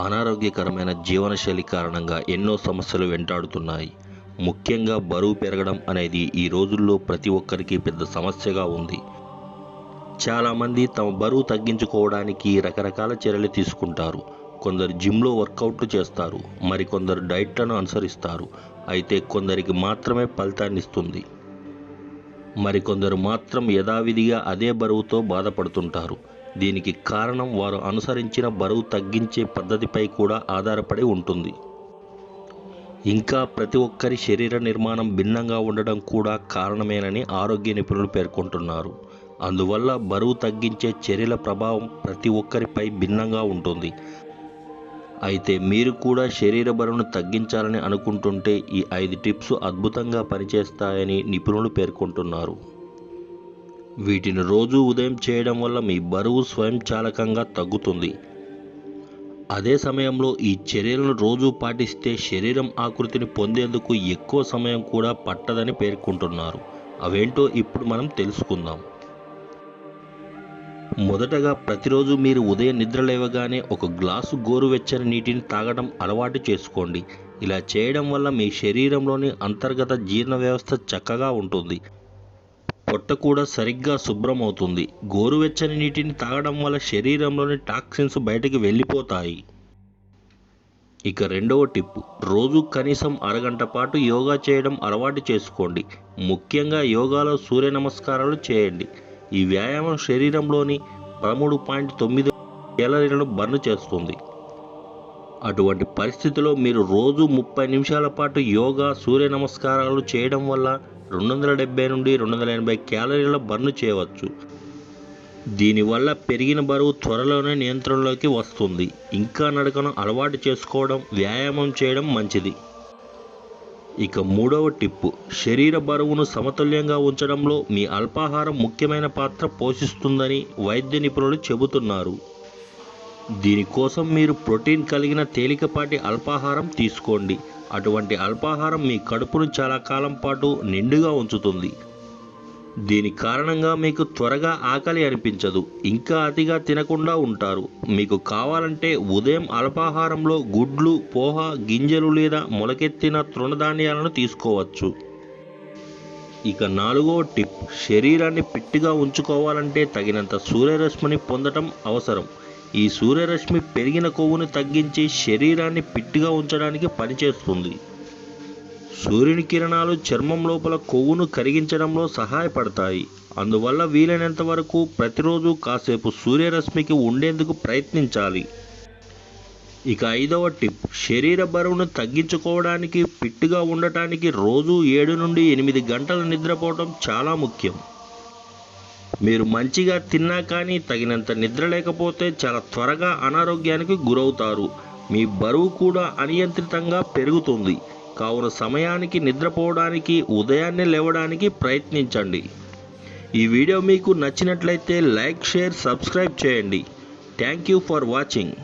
అనారోగ్యకరమైన జీవనశైలి కారణంగా ఎన్నో సమస్యలు వెంటాడుతున్నాయి. ముఖ్యంగా బరువు పెరగడం అనేది ఈ రోజుల్లో ప్రతి ఒక్కరికి పెద్ద సమస్యగా ఉంది. చాలామంది తమ బరువు తగ్గించుకోవడానికి రకరకాల చర్యలు తీసుకుంటారు. కొందరు జిమ్లో వర్కౌట్లు చేస్తారు. మరికొందరు డైట్లను అనుసరిస్తారు. అయితే కొందరికి మాత్రమే ఫలితాన్ని ఇస్తుంది. మరికొందరు మాత్రం యథావిధిగా అదే బరువుతో బాధపడుతుంటారు. దీనికి కారణం వారు అనుసరించిన బరువు తగ్గించే పద్ధతిపై కూడా ఆధారపడి ఉంటుంది. ఇంకా ప్రతి ఒక్కరి శరీర నిర్మాణం భిన్నంగా ఉండడం కూడా కారణమేనని ఆరోగ్య నిపుణులు పేర్కొంటున్నారు. అందువల్ల బరువు తగ్గించే చర్యల ప్రభావం ప్రతి ఒక్కరిపై భిన్నంగా ఉంటుంది. అయితే మీరు కూడా శరీర బరువును తగ్గించాలని అనుకుంటుంటే ఈ ఐదు టిప్స్ అద్భుతంగా పనిచేస్తాయని నిపుణులు పేర్కొంటున్నారు. వీటిని రోజు ఉదయం చేయడం వల్ల మీ బరువు స్వయంచాలకంగా తగ్గుతుంది. అదే సమయంలో ఈ చర్యలను రోజు పాటిస్తే శరీరం ఆకృతిని పొందేందుకు ఎక్కువ సమయం కూడా పట్టదని పేర్కొంటున్నారు. అవేంటో ఇప్పుడు మనం తెలుసుకుందాం. మొదటగా ప్రతిరోజు మీరు ఉదయం నిద్ర లేవగానే ఒక గ్లాసు గోరువెచ్చని నీటిని తాగడం అలవాటు చేసుకోండి. ఇలా చేయడం వల్ల మీ శరీరంలోని అంతర్గత జీర్ణ వ్యవస్థ చక్కగా ఉంటుంది. పొట్ట కూడా సరిగ్గా శుభ్రం అవుతుంది గోరువెచ్చని నీటిని తాగడం వల్ల శరీరంలోని టాక్సిన్స్ బయటకు వెళ్ళిపోతాయి. ఇక రెండవ టిప్. రోజు కనీసం అరగంట పాటు యోగా చేయడం అలవాటు చేసుకోండి. ముఖ్యంగా యోగాలో సూర్య నమస్కారాలు చేయండి. ఈ వ్యాయామం శరీరంలోని పదమూడు పాయింట్ తొమ్మిది క్యాలరీలను బర్న్ చేస్తుంది. అటువంటి పరిస్థితిలో మీరు రోజు ముప్పై నిమిషాల పాటు యోగా సూర్య నమస్కారాలు చేయడం వల్ల రెండు వందల డెబ్బై నుండి రెండు వందల ఎనభై క్యాలరీల బర్న్ చేయవచ్చు. దీనివల్ల పెరిగిన బరువు త్వరలోనే నియంత్రణలోకి వస్తుంది. ఇంకా నడకను అలవాటు చేసుకోవడం వ్యాయామం చేయడం మంచిది. ఇక మూడవ టిప్పు. శరీర బరువును సమతుల్యంగా ఉంచడంలో మీ అల్పాహారం ముఖ్యమైన పాత్ర పోషిస్తుందని వైద్య నిపుణులు చెబుతున్నారు. దీనికోసం మీరు ప్రోటీన్ కలిగిన తేలికపాటి అల్పాహారం తీసుకోండి. అటువంటి అల్పాహారం మీ కడుపును చాలా కాలం పాటు నిండుగా ఉంచుతుంది. దీని కారణంగా మీకు త్వరగా ఆకలి అనిపించదు. ఇంకా అతిగా తినకుండా ఉంటారు. మీకు కావాలంటే ఉదయం అల్పాహారంలో గుడ్లు పోహ గింజలు లేదా మొలకెత్తిన తృణధాన్యాలను తీసుకోవచ్చు. ఇక నాలుగో టిప్ శరీరాన్ని ఫిట్గా ఉంచుకోవాలంటే తగినంత సూర్యరశ్మిని పొందటం అవసరం. ఈ సూర్యరశ్మి పెరిగిన కొవ్వును తగ్గించి శరీరాన్ని పిట్టిగా ఉంచడానికి పనిచేస్తుంది. సూర్యుని కిరణాలు చర్మం లోపల కొవ్వును కరిగించడంలో సహాయపడతాయి. అందువల్ల వీలైనంత వరకు ప్రతిరోజు కాసేపు సూర్యరశ్మికి ఉండేందుకు ప్రయత్నించాలి. ఇక ఐదవ టిప్ శరీర బరువును తగ్గించుకోవడానికి ఫిట్గా ఉండటానికి రోజు ఏడు నుండి ఎనిమిది గంటలు నిద్రపోవడం చాలా ముఖ్యం. మీరు మంచిగా తిన్నా కానీ తగినంత నిద్ర లేకపోతే చాలా త్వరగా అనారోగ్యానికి గురవుతారు. మీ బరువు కూడా అనియంత్రితంగా పెరుగుతుంది. కావున సమయానికి నిద్రపోవడానికి ఉదయాన్నే లేవడానికి ప్రయత్నించండి. ఈ వీడియో మీకు నచ్చినట్లయితే లైక్ షేర్ సబ్స్క్రైబ్ చేయండి. Thank you for watching.